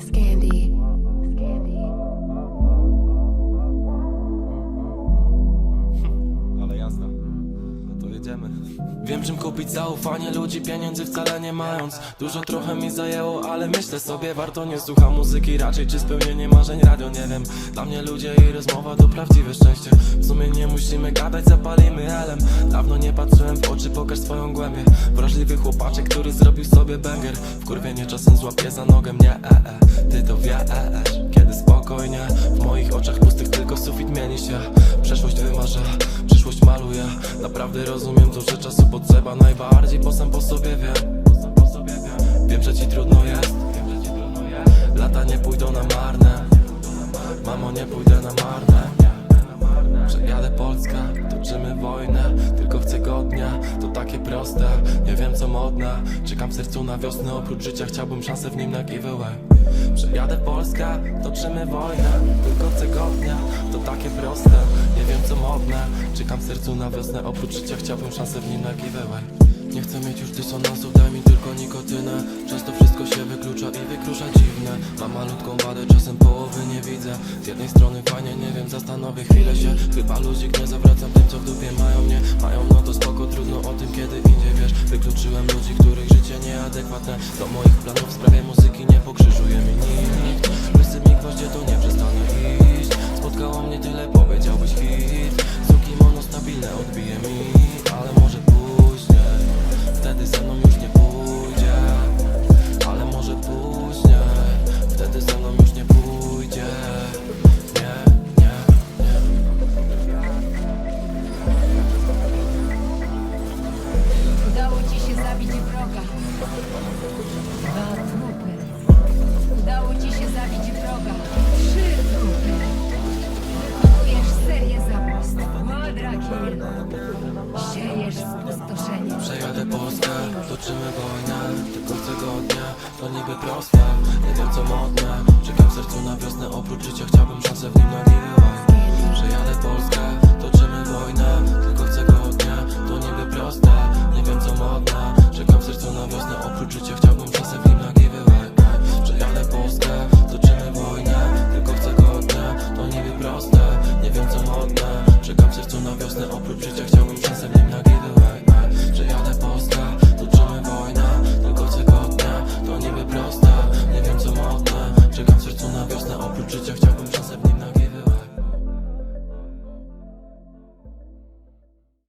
Scandy. Ale. No to jedziemy. Wiem czym kupić zaufanie ludzi, pieniędzy wcale nie mając Dużo trochę mi zajęło, ale myślę sobie Warto nie słucha muzyki, raczej czy spełnienie marzeń Radio nie wiem, dla mnie ludzie i rozmowa to prawdziwe szczęście W sumie nie musimy gadać, zapalimy elem Dawno nie patrzyłem w oczy, pokaż swoją głębię. Wrażliwy chłopaczek, który zrobił sobie banger. W kurwienie czasem złapie za nogę mnie, e, e. Ty to wiesz, kiedy spokojnie W moich oczach pustych tylko sufit mieni się. Przeszłość wymarza, przyszłość maluje. Naprawdę rozumiem że czasu potrzeba najbardziej Bo sam po sobie wiem. Wiem, że ci trudno jest. Lata nie pójdą na marne. Mamo, nie pójdę na marne. Przejadę Polskę, toczymy wojnę Godnia, to takie proste Nie wiem co modne, czekam w sercu na wiosnę Oprócz życia chciałbym szansę w nim na giveaway. Przejadę Polskę, toczymy wojnę. Tylko chcę godnia, to takie proste Nie wiem co modne, czekam w sercu na wiosnę Oprócz życia chciałbym szansę w nim na giveaway. Nie chcę mieć już dysonansów, daj mi tylko nikotynę. Często wszystko się wyklucza i wykrusza dziwne. Mam malutką wadę, czasem połowy nie widzę. Z jednej strony fajnie, nie wiem, zastanowię chwilę się. Chyba ludzik nie zawracam tym, co w dupie mają mnie Wykluczyłem ludzi, których życie nieadekwatne. Do moich planów w Przejadę Polskę, toczymy wojnę Tylko chcę godnie, to niby proste Nie wiem co modne, czekam w sercu na wiosnę Oprócz życia chciałbym szansę w nim na giveaway Przejadę Polskę, toczymy wojnę to